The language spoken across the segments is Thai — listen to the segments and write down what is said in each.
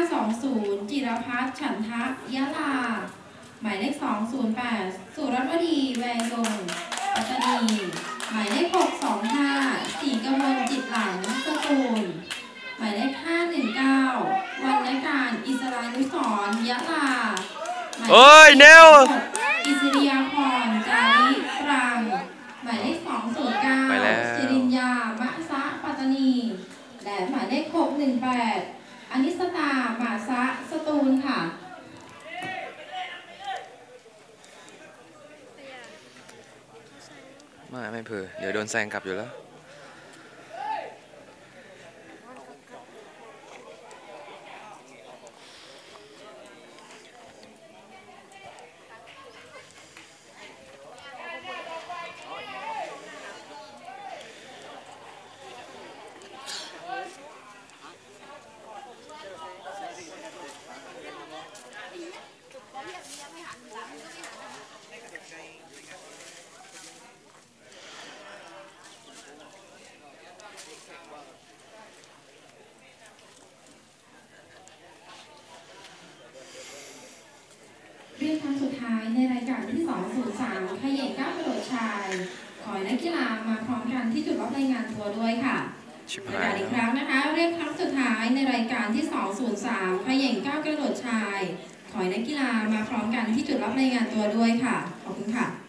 520 จิรพัฒน์ฉันทะยะลา หมายเลข 208 สุรวดีแวงยงปัตตานี หมายเลข 625 สีกมลจิตหลังสตูล หมายเลข 519 วันนการอิสรานุสรณ์ยะลาหมายเลขเอ้ยเนวอิสริยาพรจาริตรัง หมายเลขไปแล้ว209สิรินยามะซะปัตตานี และหมายเลข 618อ นิสตาหมาซะสตูลค่ะไม่ไม่เผื่อเดี๋ยวโดนแซงกลับอยู่แล้ว ท้ายในรายการที่203ขย่งก้าวกระโดดชาย ขอให้นักกีฬามาพร้อมกันที่จุดรับรายงานตัวด้วยค่ะชิบประหากายศอีกคแล้วรั้งนะคะ เรียกครั้งสุดท้ายในรายการที่203ขย่งก้าวกระโดดชาย ขอให้นักกีฬามาพร้อมกันที่จุดรับรายงานตัวด้วยค่ะ ขอบคุณค่ะ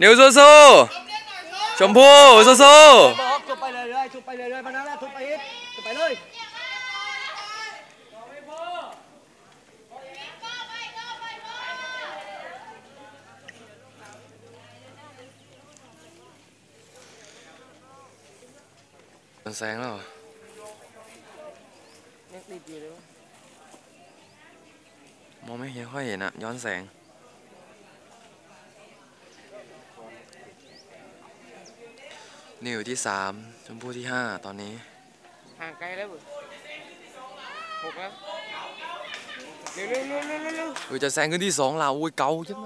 นิวสู้สู้ชมพู่สู้สู้บอกจุบไปเลยเลยจุบไปเลยเลยมา นั้นแล้วจุบไปอีกจุบไปเลยโดนแซงแล้วเหรอยังติดอยู่เลยวะมองไม่เห็นค่อยเห็นอะย้อนแสงนิวที่สามชมพู่ที่ห้าตอนนี้ ห่างไกลแล้วเว้ยหกแล้วเร็วเร็วเร็วเร็วเร็วเร็วเฮ้ยจะแซงขึ้นที่สองแล้วอุ้ยเก่าใช่ไหม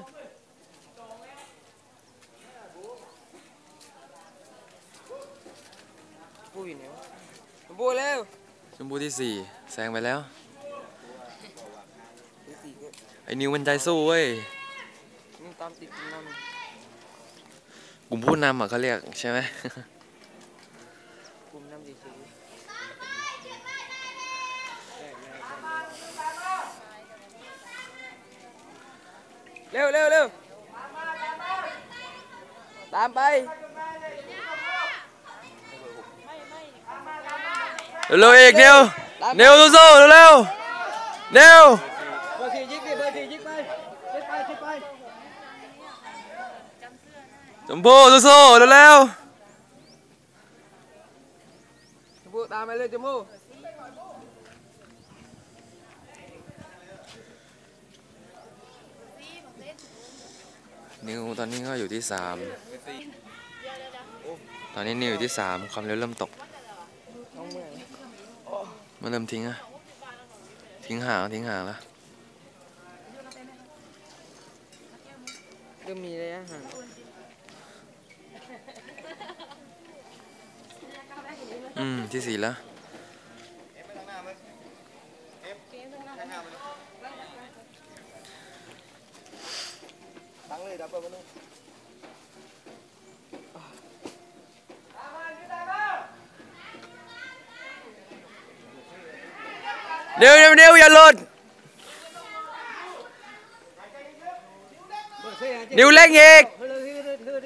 ปูอยู่ไหนวะปูเร็วชมพู่ที่สี่แซงไปแล้วที่สี่ก็ไอ้นิวมันใจสู้เว้ยนี่ตามติดนำ กลุ่มผู้นำอะเขาเรียกใช่ไหมกลุ่มนำดีสุดเร็วเร็วเร็วตามไป เร็วๆอีกนิวนิวสู้ๆเร็วๆนิวเบอร์สี่ยิงดิเบอร์สี่ยิงไปยิงไปยิงไป ชมพู่สู้ๆเร็วจมูกตามไปเลยจมูกๆนิวตอนนี้ก็อยู่ที่สามตอนนี้นิวอยู่ที่สามความเร็วเริ่มตกน้องเมื่อยมันเริ่มทิ้งอะทิ้งห่างทิ้งห่างแล้วก็มีระยะห่าง อืม ที่สี่แล้วตั้งเลยดับเบิลมันงเดี๋ยวเดี๋ยวเดี๋ยวอย่าหลุดนิวเล็กอีก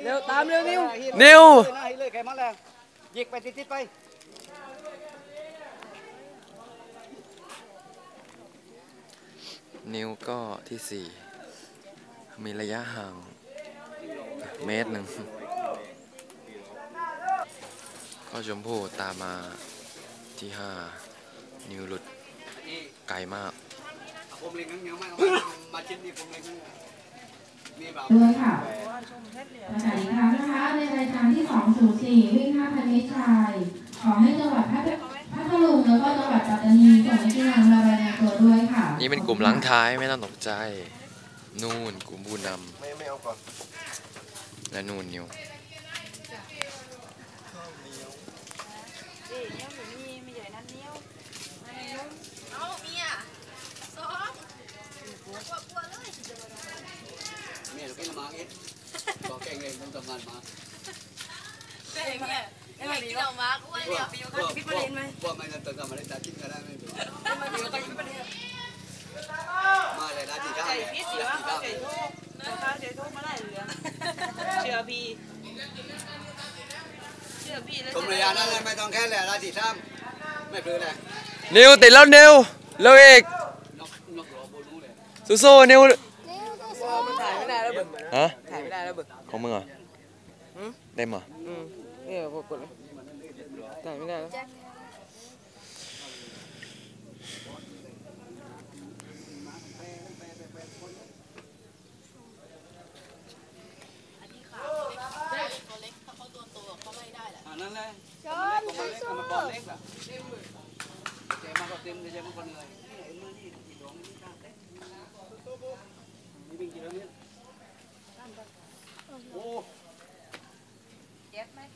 เร็วตามเร็วนิวนิวยแกไปติดๆไป นิ้วก็ที่สี่มีระยะห่างเมตรหนึ่งก็ชมพู่ตามมาที่ห้านิ้วหลุดไกลมากด้วยค่ะขณะนี้นะคะในรายการที่ 204 วิ่ง5พันเมตรชาย ขอให้จังหวัดพัทลุงแล้วก็จังหวัดปัตตานีส่งนักกีฬามารายงานตัวด้วย นี้เป็นกลุ่มหลังท้ายไม่ต้องตกใจ นู่นกลุ่มผู้นไม่ไม่เอาก่อนำและนู่นนิวเมียเราเป็นมาเอ็ดบอกแกงเลยต้องทำงานมายังไงกินออกมาอ้วนเนี่ยว่าว่าว่าไม่ต้องทำอะไรแต่กินก็ได้ไม่เป็นมาเลย นะที่ข้าวเนี่ยที่ข้าวเนี่ยเชื่อพี่เชื่อพี่แล้วผมเลยอ่านนั่นเลยไม่ต้องแค่เลยนะที่ข้ามไม่คือเลยนิวติดแล้วนิวเร็วอีกนกนกรอโบรู้เลยสู้ๆนิวมันถ่ายไม่ได้แล้วเบิกฮะถ่ายไม่ได้แล้วเบิกของมึงเหรอหืมได้มั้ยอืมเนี่ยกดกดเลยถ่ายไม่ได้แล้ว อ่านั่นแหละช้อนช้อนช้อนมันบอลเล็กล่ะเจ๊มาก็เต็มเลยเจ๊มาก็เหนื่อยนี่เอ็นมานี่กี่ดวงนี่ข้างเต็มนี่เป็นกี่ดวงเนี่ยโอ้เจ็บไหมเจ็บลมไหมเนาะเป็นเราบ้านเนี่ยเราก็เป็นลม ได้ทำรอบเดียว แรงอะ เอาเลือกทำรอบเดียว ก็ เรื่องกินเรื่องใหญ่ โดนนอกรอบ ห้าบุรีเยอะห้าบุรีสอง เรื่อง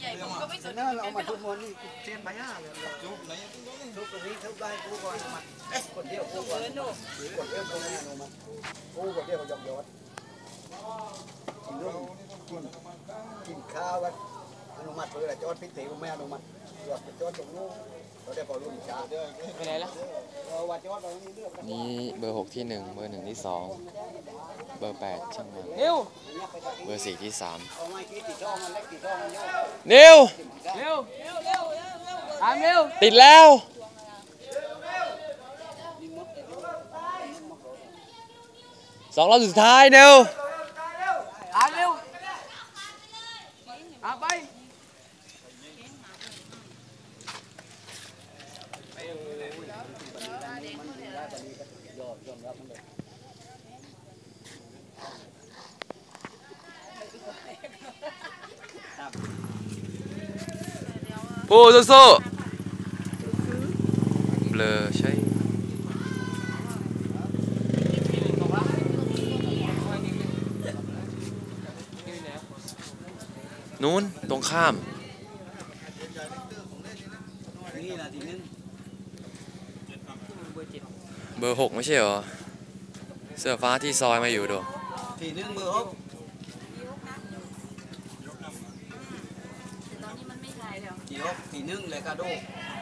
ใหญ่ๆผมก็ไม่สนนั่นเราเอามาทุกวันนี่เทียนใบหน้าเลยทุบไหนทุบตรงนี้ทุบได้ทุบก่อนมาคนเดียวทุบก่อนคนเดียวคนนี้มากูคนเดียวก็ยอมยอด กินนุ่มกินกินข้าวว่าอนุมัติเลยจอดพิเศษไม่อนุมัติเลือกจอดตรงนู้นเราได้พอรุ่นช้าไปไหนแล้วเราว่าจอดเรานี่เลือกนี่เบอร์หกที่หนึ่งเบอร์หนึ่งที่สองเบอร์แปดช่างมันนิวเบอร์สี่ที่สามเอาไม้กี่ติดช่องมันเล็กติดช่องมันเยอะนิวเร็วตามเร็วติดแล้วสองรอบสุดท้ายนิว ตามเร็วตามไป ผู้สู้ๆเบลอใช่นู้นตรงข้าม เบอร์หกไม่ใช่เหรอ เสื้อฟ้าที่ซอยมาอยู่ดูทีนึงมือฮบตอนนี้มันไม่ ถ่ายแล้วทีฮบทีนึงเลยกระโดด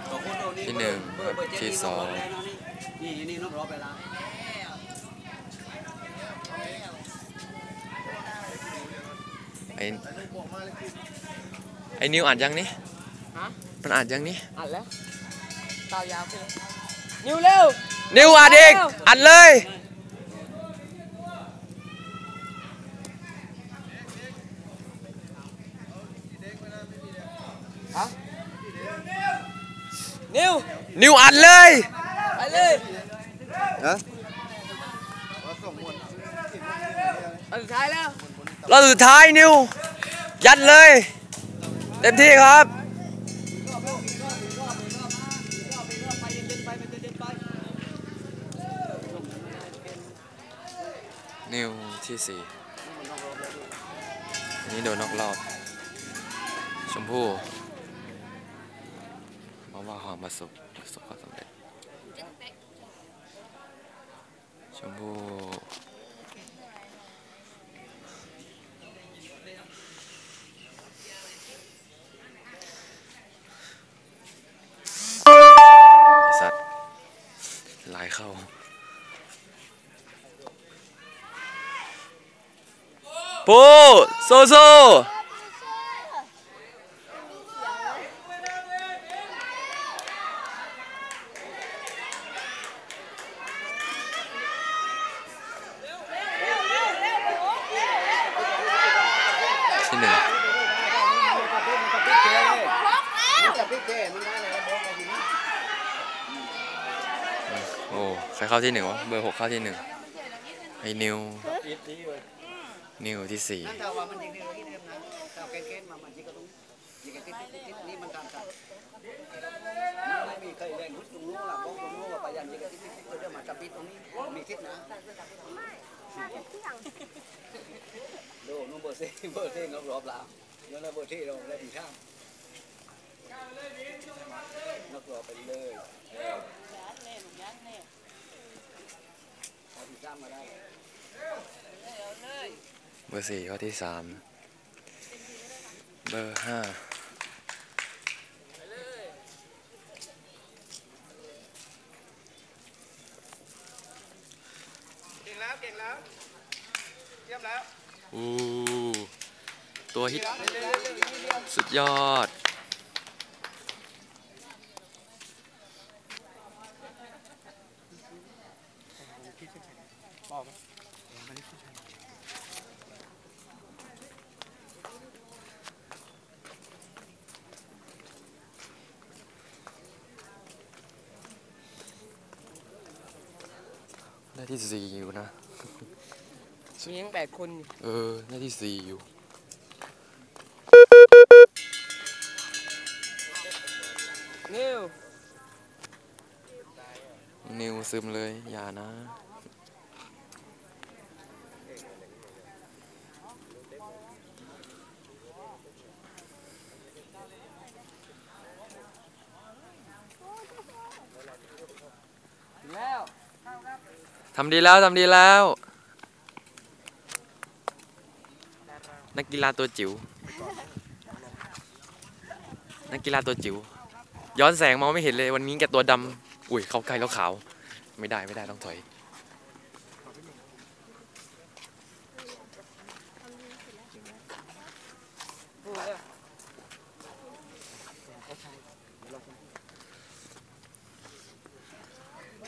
สองคนโดนี่ที่หนึ่งเบอร์เบอร์เจ็ดที่สอง นี่นี่น้องรอไปละไอ้ไอ้นิวอ่านยังนี่ฮะ มันอ่านยังนี่อัดแล้วตาวยาวไปเลยนิวเร็ว นิวอ่านอีกอ่านเลย นิวนิวอ่านเลย ไปเลยฮะอันสุดท้ายแล้วรอบสุดท้ายนิว ยัดเลย เต็มที่ครับนิวที่สี่อันนี้โดนนอกรอบ ชมพู่ เพราะว่าความประสบประสบความสำเร็จ ชมพู่ไอสัตว์ลายเข้า ปูโซโซที่หนึ่ง จับพี่เจมันได้เลยบอกเราทีนี้ อ้ใคร เข้าที่หนึ่งวะเบอร์หกเข้าที่หนึ่งไอ้นิวอีทดีเลยนิวที่สี่นั่นถ้าว่ามันยิงเดิมที่เดิมนะถ้าเกณฑ์มามันยิงก็ตรงยิงกันติดติดติดนี่มันตามตามมันไม่มีใครแรงพุทตรงนู้นล่ะบอกตรงนู้นว่าไปยันยิงกันติดติดติดเดี๋ยวมเบอร์เซ่เบอร์เซ่เรอบแล้วแล้วเบอร์เซ่เราได้ดีท่านักรอไปเลย เอาดีท่ามมาได้เบอร์สี่เข้าที่สามเบอร์ห้าเก่งแล้วเก่งแล้วเยี่ยมแล้ว อู้ ตัวฮิต สุดยอด ได้ที่สี่อยู่นะ มียังแปดคนอยู่เออ ได้ที่สี่อยู่ นิว นิวซึมเลย อย่านะำดีแล้วทำดีแล้ว นักกีฬาตัวจิ๋วนักกีฬาตัวจิ๋วย้อนแสงมองไม่เห็นเลยวันนี้แกตัวดำอุ้ยเข้าใกล้แล้วขาว ไม่ได้ไม่ได้ต้องถอย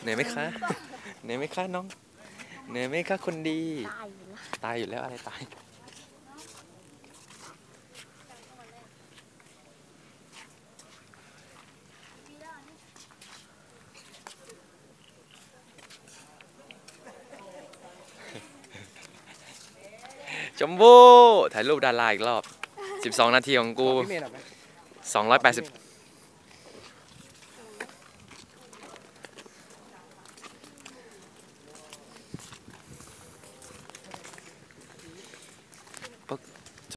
เหนื่อยไหมคะ เหนื่อยไหมคะน้อง เหนื่อยไหมคะคนดีตายอยู่แล้วอะไรตาย ชมพู่ถ่ายรูปดาราอีกรอบ 12 นาทีของกู พี่เมย์หรอไหม 280